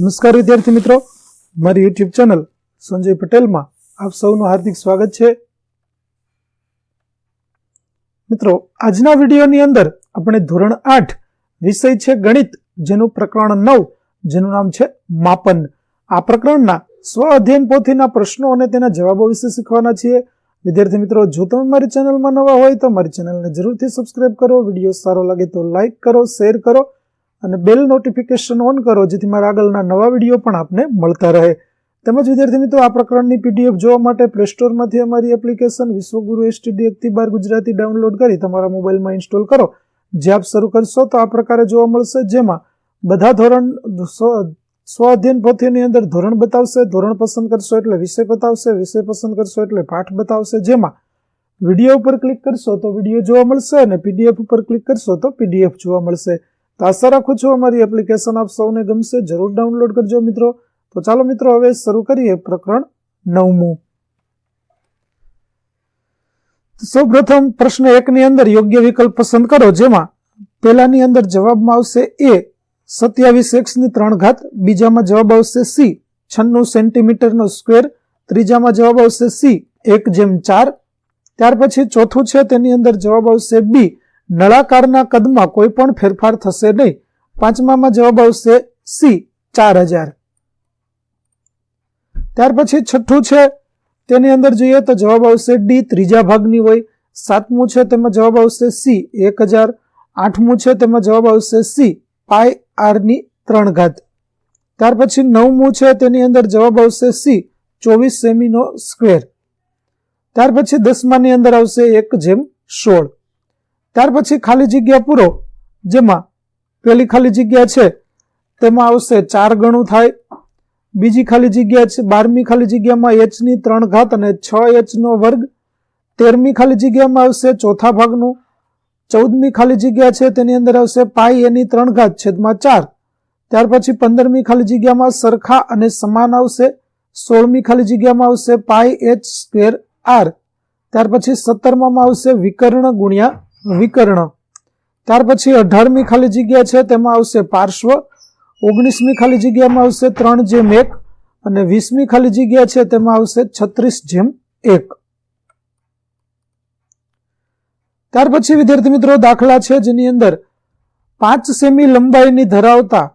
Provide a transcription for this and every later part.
નમસ્કાર વિદ્યાર્થી મિત્રો. મારી યુટ્યુબ ચેનલ સંજય પટેલમાં આપ સૌનું હાર્દિક સ્વાગત છે. મિત્રો, આજના વિડીયોની અંદર આપણે ધોરણ આઠ વિષય છે ગણિત, જેનું પ્રકરણ નવ, જેનું નામ છે માપન. આ પ્રકરણના સ્વ અધ્યયન પોથીના પ્રશ્નો અને તેના જવાબો વિશે શીખવાના છીએ. વિદ્યાર્થી મિત્રો, જો તમે મારી ચેનલમાં નવા હોય તો મારી ચેનલને જરૂરથી સબસ્ક્રાઇબ કરો. વીડિયો સારો લાગે તો લાઇક કરો શેર કરો. અને બેલ નોટિફિકેશન ઓન કરો, જેથી મારા આગળના નવા વીડિયો પણ આપને મળતા રહે. તેમજ વિદ્યાર્થી મિત્રો, આ પ્રકરણની પીડીએફ જોવા માટે પ્લે સ્ટોરમાંથી અમારી એપ્લિકેશન વિશ્વગુરુ એસટીડી એકથી બાર ગુજરાતી ડાઉનલોડ કરી તમારા મોબાઈલમાં ઇન્સ્ટોલ કરો. જે આપ શરૂ કરશો, તો આ પ્રકારે જોવા મળશે, જેમાં બધા ધોરણ, સ્વ- સ્વ અધ્યયન પોથીની અંદર ધોરણ બતાવશે, ધોરણ પસંદ કરશો એટલે વિષય બતાવશે, વિષય પસંદ કરશો એટલે પાઠ બતાવશે, જેમાં વીડિયો ઉપર ક્લિક કરશો તો વીડિયો જોવા મળશે અને પીડીએફ ઉપર ક્લિક કરશો તો પીડીએફ જોવા મળશે. તો આશા રાખું છું અમારી એપ્લિકેશન આપ સૌને ગમશે, જરૂર ડાઉનલોડ કરજો મિત્રો. તો ચાલો મિત્રો હવે શરૂ કરીએ પ્રકરણ નવમું. સૌ પ્રથમ પ્રશ્ન એકની અંદર યોગ્ય વિકલ્પ પસંદ કરો, જેમાં પહેલાની અંદર જવાબમાં આવશે એ, સત્યાવીસ એક્સની ત્રણ ઘાત, બીજામાં જવાબ આવશે સી છન્નું સેન્ટીમીટરનો સ્ક્વેર ત્રીજામાં જવાબ આવશે સી એક જેમ ચાર, ત્યાર પછી ચોથું છે તેની અંદર જવાબ આવશે બી નળાકારના કદમાં કોઈ પણ ફેરફાર થશે નહીં. પાંચમામાં જવાબ આવશે સી, ચાર હજાર. ત્યાર પછી છઠ્ઠું છે, તેની અંદર જોઈએ તો જવાબ આવશે ડી, ત્રીજા ભાગની હોય. સાતમું છે, તેમાં જવાબ આવશે સી, એક હજાર. આઠમું છે, તેમાં જવાબ આવશે સી પાય આરની ત્રણ ઘાત. ત્યાર પછી નવમું છે, તેની અંદર જવાબ આવશે સી, ચોવીસ સેમીનો સ્ક્વેર. ત્યાર પછી દસમાની અંદર આવશે એક જેમ સોળ. ત્યાર પછી ખાલી જગ્યા પૂરો, જેમાં પહેલી ખાલી જગ્યા છે, તેમાં આવશે ચાર ગણું થાય. બીજી ખાલી જગ્યા છે, બારમી ખાલી જગ્યામાં એચની ત્રણ ઘાત અને છ એચનો વર્ગ. તેરમી ખાલી જગ્યામાં આવશે ચોથા ભાગનું. ચૌદમી ખાલી જગ્યા છે, તેની અંદર આવશે પાઈ એની ત્રણ ઘાત છેદમાં ચાર. ત્યાર પછી પંદરમી ખાલી જગ્યામાં સરખા અને સમાન આવશે. સોળમી ખાલી જગ્યામાં આવશે પાઈ એચ સ્ક્વેર આર ત્યાર પછી સત્તરમાં આવશે વિકર્ણ ગુણ્યા વિકર્ણ. ત્યાર પછી અઢારમી ખાલી જગ્યા છે, તેમાં આવશે પાર્શ્વ. ઓગણીસમી ખાલી જગ્યામાં આવશે ત્રણ જેમ એક, અને વીસમી ખાલી જગ્યા છે, તેમાં આવશે છત્રીસ જેમ એક. ત્યાર પછી, વિદ્યાર્થી મિત્રો, દાખલા છે જેની અંદર પાંચ સેમી લંબાઈની ધરાવતા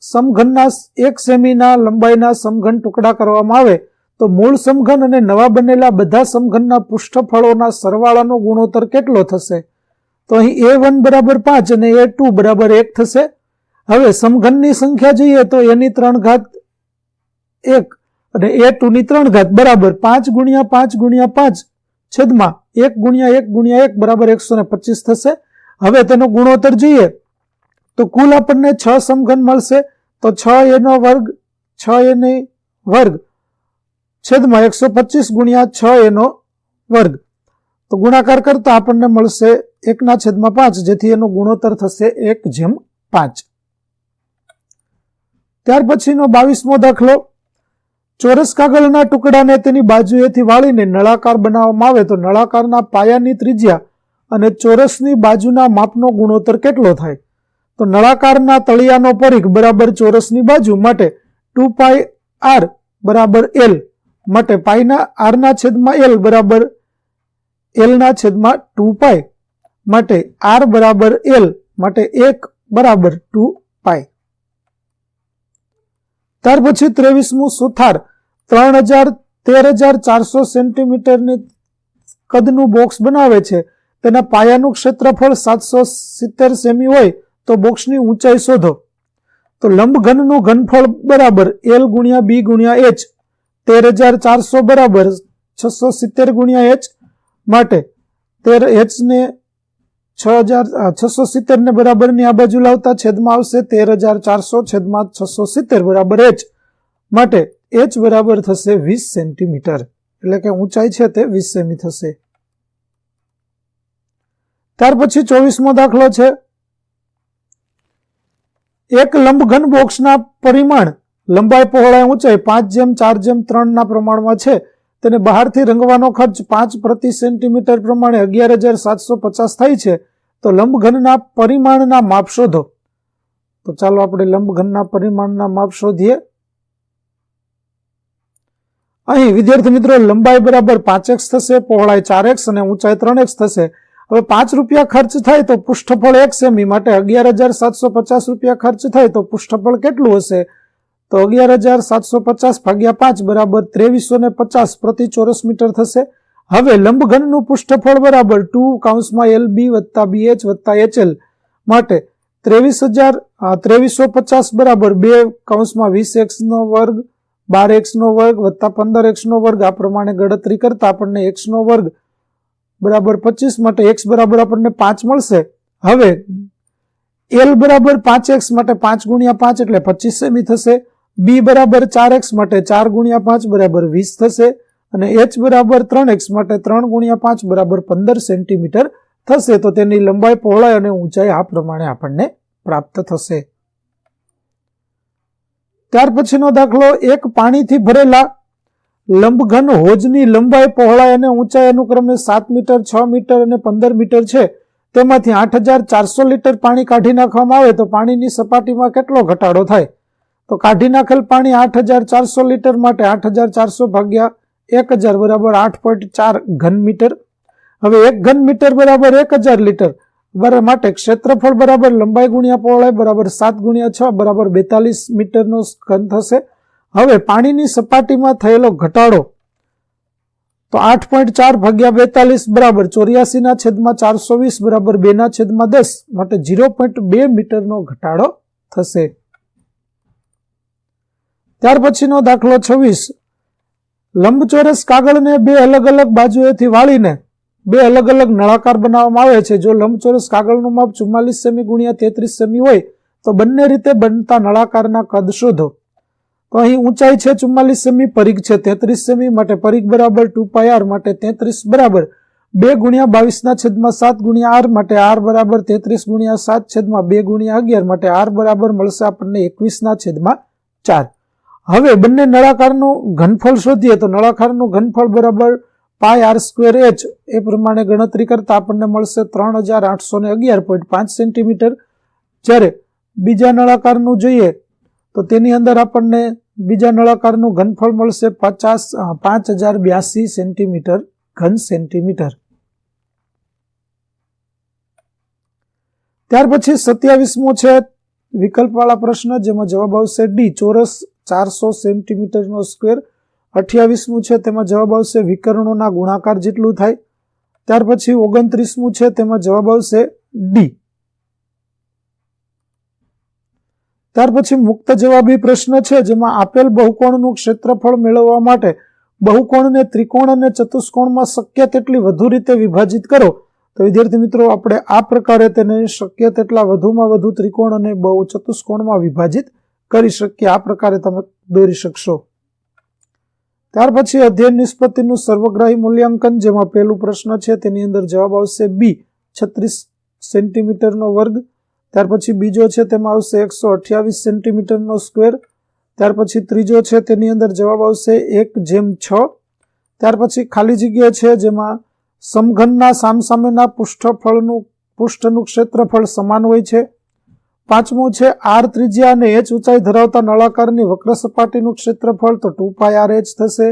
સમઘનના એક સેમીના લંબાઈના સમઘન ટુકડા કરવામાં આવે, તો મૂળ સમઘન અને નવા બનેલા બધા સમઘનના પૃષ્ઠફળોના સરવાળાનો ગુણોત્તર કેટલો થશે? તો અહીં એ વન બરાબર પાંચ અને એ ટુ બરાબર એક થશે. હવે સમઘનની સંખ્યા જોઈએ તો એની ત્રણ ઘાત એક અને એ ટુની ત્રણ ઘાત બરાબર પાંચ ગુણ્યા પાંચ ગુણ્યા પાંચ છેદમાં એક ગુણ્યા એક ગુણ્યા એક બરાબર એકસો ને પચીસ થશે. હવે તેનો ગુણોત્તર જોઈએ તો કુલ આપણને છ સમઘન મળશે. તો છ એનો વર્ગ, છ એની વર્ગ છેદમાં એકસો પચીસ ગુણ્યા છ એનો વર્ગ. તો ગુણાકાર કરતા આપણને મળશે એકના છેદમાં પાંચ, જેથી એનો ગુણોત્તર થશે એક જેમ પાંચ. ત્યાર પછીનો બાવીસમો દાખલો. ચોરસ કાગળના ટુકડાને તેની બાજુએથી વાળીને નળાકાર બનાવવામાં આવે તો નળાકારના પાયાની ત્રિજ્યા અને ચોરસની બાજુના માપનો ગુણોત્તર કેટલો થાય? તો નળાકારના તળિયાનો પરિઘ બરાબર ચોરસની બાજુ માટે ટુ પાઈ આર બરાબર એલ, માટે પાઈના આરના છેદમાં એલ બરાબર એલના છેદમાં ટુ પાય માટે આર બરાબર એલ માટે એક બરાબર ટુ પાય ત્યાર પછી ત્રેવીસમું સુથાર ત્રણ હજાર તેર હજાર ચારસો સેન્ટીમીટરની કદનું બોક્સ બનાવે છે. તેના પાયાનું ક્ષેત્રફળ સાતસો સિત્તેર સેમી હોય તો બોક્સની ઊંચાઈ શોધો. તો લંબઘનનું ઘનફળ બરાબર એલ ગુણ્યા બી ગુણ્યા એચ તેર હજાર ચારસો બરાબર છસો સિત્તેર ગુણ્યા એચ માટે તેર એચને છ હજાર છસો સિત્તેરને બરાબરની આ બાજુ લાવતા છેદમાં આવશે તેર હજાર ચારસો છેદમાં છસો સિત્તેર બરાબર એચ માટે એચ બરાબર થશે વીસ સેન્ટીમીટર. એટલે કે ઊંચાઈ છે તે વીસ સેમી થશે. ત્યાર પછી ચોવીસમો દાખલો છે. એક લંબઘન બોક્સના પરિમાણ લંબાઈ પહોળાઈ ઊંચાઈ પાંચ જેમ, ચાર જેમ ત્રણના પ્રમાણમાં છે. તેને બહારથી રંગવાનો ખર્ચ પાંચ પ્રતિ સેન્ટીમીટર પ્રમાણે અગિયાર હજાર સાતસો પચાસ થાય છે, તો લંબઘનના પરિમાણના માપ શોધો. તો ચાલો આપણે લંબઘનના પરિમાણના માપ શોધીએ. અહીં વિદ્યાર્થી મિત્રો, લંબાઈ બરાબર પાંચ એક્સ થશે, પહોળાઈ ચાર એક્સ અને ઊંચાઈ ત્રણ એક્સ થશે. હવે પાંચ રૂપિયા ખર્ચ થાય તો પૃષ્ઠફળ એક સેમી માટે અગિયાર હજાર સાતસો પચાસ રૂપિયા ખર્ચ થાય તો પૃષ્ઠફળ કેટલું હશે? તો અગિયાર હજાર સાતસો પચાસ ભાગ્યા પાંચ બરાબર ત્રેવીસો ને પચાસ પ્રતિ ચોરસ મીટર થશે. હવે લંબઘનનું પૃષ્ઠફળ બરાબર ટુ કાઉન્સમાં એલ બી વત્તા બી એચ વત્તા એચએલ માટે ત્રેવીસ હજાર ત્રેવીસો પચાસ બરાબર બે કાઉન્સમાં વીસ એક્સનો વર્ગ, બાર એક્સનો વર્ગ વત્તા પંદર એક્સનો વર્ગ. આ પ્રમાણે ગણતરી કરતા આપણને એક્સનો વર્ગ બરાબર પચીસ માટે એક્સ બરાબર આપણને પાંચ મળશે. હવે એલ બરાબર પાંચ એક્સ માટે પાંચ ગુણ્યા પાંચ એટલે પચીસ સેમી થશે. બી બરાબર ચાર એક્સ માટે ચાર ગુણ્યા પાંચ બરાબર વીસ થશે અને એચ બરાબર ત્રણ એક્સ માટે ત્રણ ગુણ્યા પાંચ બરાબર પંદર સેન્ટીમીટર થશે. તો તેની લંબાઈ પહોળાઈ અને ઊંચાઈ આ પ્રમાણે આપણને પ્રાપ્ત થશે. ત્યાર પછીનો દાખલો, એક પાણીથી ભરેલા લંબઘન હોજની લંબાઈ પહોળાઈ અને ઊંચાઈ અનુક્રમે સાત મીટર, છ મીટર અને પંદર મીટર છે. તેમાંથી આઠ હજાર ચારસો લીટર પાણી કાઢી નાખવામાં આવે તો પાણીની સપાટીમાં કેટલો ઘટાડો થાય? તો કાઢી નાખેલ પાણી આઠ હજાર ચારસો લીટર માટે આઠ હજાર ચારસો ભાગ્યા એક હજાર બરાબર આઠ પોઈન્ટ ચાર ઘન મીટર. હવે એક ઘન મીટર બરાબર એક હજાર લીટર બરાબર માટે ક્ષેત્રફળ બરાબર લંબાઈ ગુણ્યા પહોળાઈ બરાબર સાત ગુણ્યા છ બરાબર બેતાલીસ મીટરનો ઘન થશે. હવે પાણીની સપાટીમાં થયેલો ઘટાડો તો આઠ પોઈન્ટ ચાર ભાગ્યા બેતાલીસ બરાબર ચોર્યાસીના છેદમાં ચારસો વીસ બરાબર બેના છેદમાં દસ માટે ઝીરો પોઈન્ટ બે મીટરનો ઘટાડો થશે. ત્યાર પછીનો દાખલો છવ્વીસ. લંબચોરસ કાગળને બે અલગ અલગ બાજુએથી વાળીને બે અલગ અલગ નળાકાર બનાવવામાં આવે છે. જો લંબચોરસ કાગળનું માપ ચુમ્માલીસ સેમી ગુણ્યા તેત્રીસ સેમી હોય, તો બંને રીતે બનતા નળાકારના કદ શોધો. તો અહીં ઊંચાઈ છે ચુમ્માલીસ સેમી, પરિઘ છે તેત્રીસ સેમી, માટે પરિઘ બરાબર ટુ પાય આર માટે તેત્રીસ બરાબર બે ગુણ્યા બાવીસના છેદમાં સાત ગુણ્યા આર માટે આર બરાબર તેત્રીસ ગુણ્યા સાત છેદમાં બે ગુણ્યા અગિયાર માટે આર બરાબર મળશે આપણને એકવીસના છેદમાં ચાર. હવે બંને નળાકારનું ઘનફળ શોધીએ તો નળાકારનું ઘનફળ બરાબર પાય આર સ્ક્વેર એચ, એ પ્રમાણે ગણતરી કરતા આપણને મળશે ત્રણ હજાર આઠસો ને અગિયાર પોઈન્ટ પાંચ સેન્ટીમીટર. જ્યારે બીજા નળાકારનું જોઈએ તો તેની અંદર આપણને બીજા નળાકારનું ઘનફળ મળશે પચાસ પાંચ હજાર બ્યાસી સેન્ટીમીટર, ઘન સેન્ટીમીટર. ત્યાર પછી સત્યાવીસમો છે વિકલ્પવાળા પ્રશ્ન, જેમાં જવાબ આવશે ડી, ચોરસ ચારસો સેન્ટીમીટરનો સ્ક્વેર અઠ્યાવીસમું છે, તેમાં જવાબ આવશે વિકર્ણોના ગુણાકાર જેટલું થાય. ત્યાર પછી ઓગણત્રીસમું છે, તેમાં જવાબ આવશે ડી. ત્યાર પછી મુક્ત જવાબી પ્રશ્ન છે, જેમાં આપેલ બહુકોણનું ક્ષેત્રફળ મેળવવા માટે બહુકોણને ત્રિકોણ અને ચતુષ્કોણમાં શક્ય તેટલી વધુ રીતે વિભાજિત કરો. તો વિદ્યાર્થી મિત્રો, આપણે આ પ્રકારે તેને શક્ય તેટલા વધુમાં વધુ ત્રિકોણ અને બહુ ચતુષ્કોણમાં વિભાજિત કરી શકીએ, આ પ્રકારે તમે દોરી શકશો. ત્યાર પછી અધ્યયન નિષ્પત્તિનું સર્વગ્રાહી મૂલ્યાંકન, જેમાં પહેલું પ્રશ્ન છે, તેની અંદર જવાબ આવશે બી છત્રીસ સેન્ટીમીટરનો વર્ગ. ત્યાર પછી બીજો છે, તેમાં આવશે એકસો અઠ્યાવીસ સેન્ટીમીટરનો સ્ક્વેર. ત્યાર પછી ત્રીજો છે, તેની અંદર જવાબ આવશે એક જેમ છ. ત્યાર પછી ખાલી જગ્યા છે, જેમાં સમઘનના સામસામેના પૃષ્ઠફળનું, પૃષ્ઠનું ક્ષેત્રફળ સમાન હોય છે. પાંચમું છે, આર ત્રિજ્યા અને એચ ઊંચાઈ ધરાવતા નળાકારની વક્ર સપાટીનું ક્ષેત્રફળ તો ટુ પાય આર એચ થશે.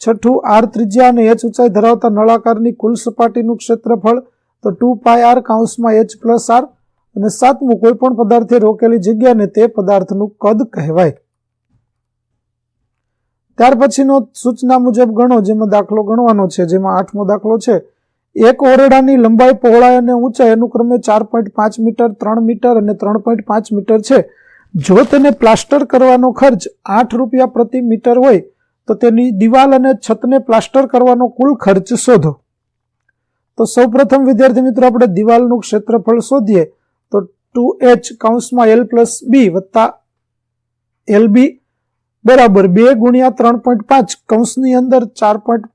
છઠ્ઠું, આર ત્રિજ્યા અને એચ ઊંચાઈ ધરાવતા નળાકારની કુલ સપાટીનું ક્ષેત્રફળ તો ટુ પાય આર કાઉન્સમાં એચ પ્લસ આર. અને સાતમું, કોઈ પણ પદાર્થે રોકેલી જગ્યાને તે પદાર્થનું કદ કહેવાય. ત્યાર પછીનો સૂચના મુજબ ગણો, જેમાં દાખલો ગણવાનો છે, જેમાં આઠમો દાખલો છે. એક ઓરડાની લંબાઈ પહોળાઈ અને ઊંચાઈ અનુક્રમે ચાર પોઈન્ટ પાંચ મીટર, ત્રણ મીટર અને ત્રણ પોઈન્ટ પાંચ મીટર છે. જો તેને પ્લાસ્ટર કરવાનો ખર્ચ આઠ રૂપિયા પ્રતિ મીટર હોય, તો તેની દિવાલ અને છતને પ્લાસ્ટર કરવાનો કુલ ખર્ચ શોધો. તો સૌપ્રથમ વિદ્યાર્થી મિત્રો, આપણે દિવાલનું ક્ષેત્રફળ શોધીએ. તો ટુ એચ કાઉન્સમાં એલ પ્લસ બી વત્તા એલ બી બરાબર બે ગુણ્યા ત્રણ પોઈન્ટ પાંચ, કૌંસની અંદર ચાર પોઈન્ટ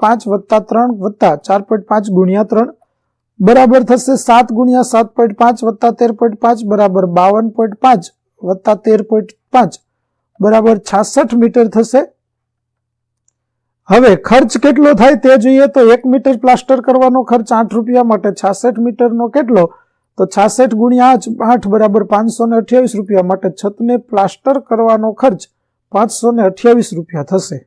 પાંચ વત્તા ત્રણ વત્તા ચાર પોઈન્ટ પાંચ ગુણ્યા ત્રણ બરાબર થશે સાત ગુણ્યા સાત પોઈન્ટ પાંચ વત્તા તેર પોઈન્ટ પાંચ બરાબર બાવન પોઈન્ટ પાંચ વત્તા તેર પોઈન્ટ પાંચ બરાબર છાસઠ મીટર થશે. હવે ખર્ચ કેટલો થાય તે જોઈએ તો એક મીટર પ્લાસ્ટર કરવાનો ખર્ચ આઠ રૂપિયા માટે છાસઠ મીટરનો કેટલો? તો છાસઠ ગુણ્યા આઠ આઠ બરાબર પાંચસો ને અઠ્યાવીસ રૂપિયા માટે છતને પ્લાસ્ટર કરવાનો ખર્ચ પાંચસો ને અઠ્યાવીસ રૂપિયા થશે.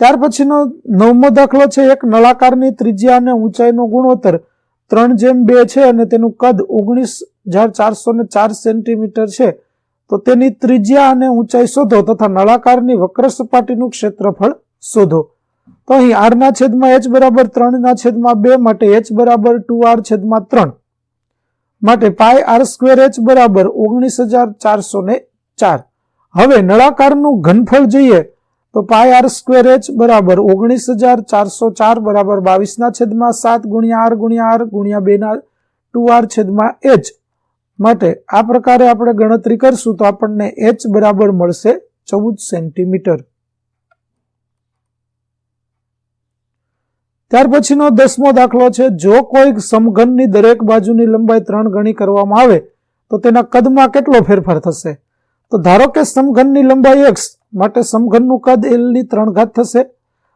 ત્યાર પછીનો નવમો દાખલો છે એક નળાકારની ત્રિજ્યા અને ઊંચાઈનો ગુણોત્તર. ત્રણ જેમ બે છે અને તેનું કદ ઓગણીસ હજાર ચારસો ને ચાર સેન્ટીમીટર છે. તો તેની ત્રિજ્યા અને ઊંચાઈ શોધો તથા નળાકારની વક્ર સપાટીનું ક્ષેત્રફળ શોધો. તો અહીં આર ના છેદમાં એચ બરાબર ત્રણ ના છેદમાં બે માટે એચ બરાબર ટુ આર છેદમાં ત્રણ માટે પાય આર સ્ક્વેર એચ બરાબર ઓગણીસ હજાર ચારસો ને ચાર. હવે નળાકારનું ઘનફળ જોઈએ. તો પાય આર સ્ક્વેર એચ બરાબર ઓગણીસ હજાર ચારસો ચાર બરાબર બાવીસના છેદમાં સાત ગુણ્યા આર ગુણ્યા આર ગુણ્યા બેના ટુ આર છેદમાં એચ માટે આ પ્રકારે આપણે ગણતરી કરશું તો આપણને એચ બરાબર મળશે ચૌદ સેન્ટીમીટર. ત્યાર પછીનો દસમો દાખલો છે, જો કોઈ સમઘનની દરેક બાજુની લંબાઈ ત્રણ ગણી કરવામાં આવે, તો તેના કદમાં કેટલો ફેરફાર થશે? તો ધારો કે સમઘનની લંબાઈ એક્સ માટે સમઘનનું કદ એલની ત્રણ ઘાત થશે.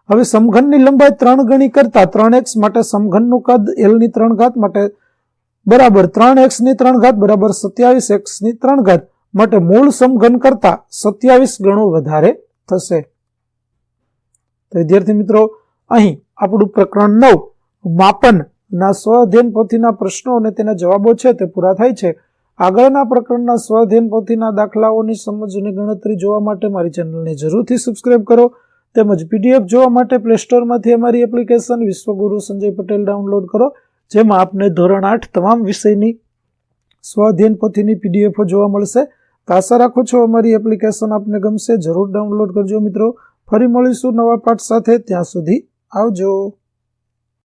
હવે સમઘનની લંબાઈ ત્રણ ગણી કરતા ત્રણ એક્સ માટે સમઘનનું કદ એલની ત્રણ ઘાત માટે બરાબર ત્રણ એક્સની ત્રણ ઘાત બરાબર સત્યાવીસ એક્સની ત્રણ ઘાત માટે મૂળ સમઘન કરતા સત્યાવીસ ગણું વધારે થશે. તો વિદ્યાર્થી મિત્રો, અહીં આપણું પ્રકરણ નવ, માપનના સ્વ અધ્યયન પોથીના પ્રશ્નો અને તેના જવાબો છે તે પૂરા થાય છે. આગળના પ્રકરણના સ્વાધ્યન પોથીના દાખલાઓની સમજ અને ગણતરી જોવા માટે મારી ચેનલને જરૂરથી સબસ્ક્રાઇબ કરો તેમજ પીડીએફ જોવા માટે પ્લે સ્ટોરમાંથી અમારી એપ્લિકેશન વિશ્વગુરુ સંજય પટેલ ડાઉનલોડ કરો, જેમાં આપને ધોરણ આઠ તમામ વિષયની સ્વાધ્યન પોથીની પીડીએફો જોવા મળશે. તો આશા રાખું છું અમારી એપ્લિકેશન આપને ગમશે. જરૂર ડાઉનલોડ કરજો મિત્રો. ફરી મળીશું નવા પાઠ સાથે. ત્યાં સુધી આવજો.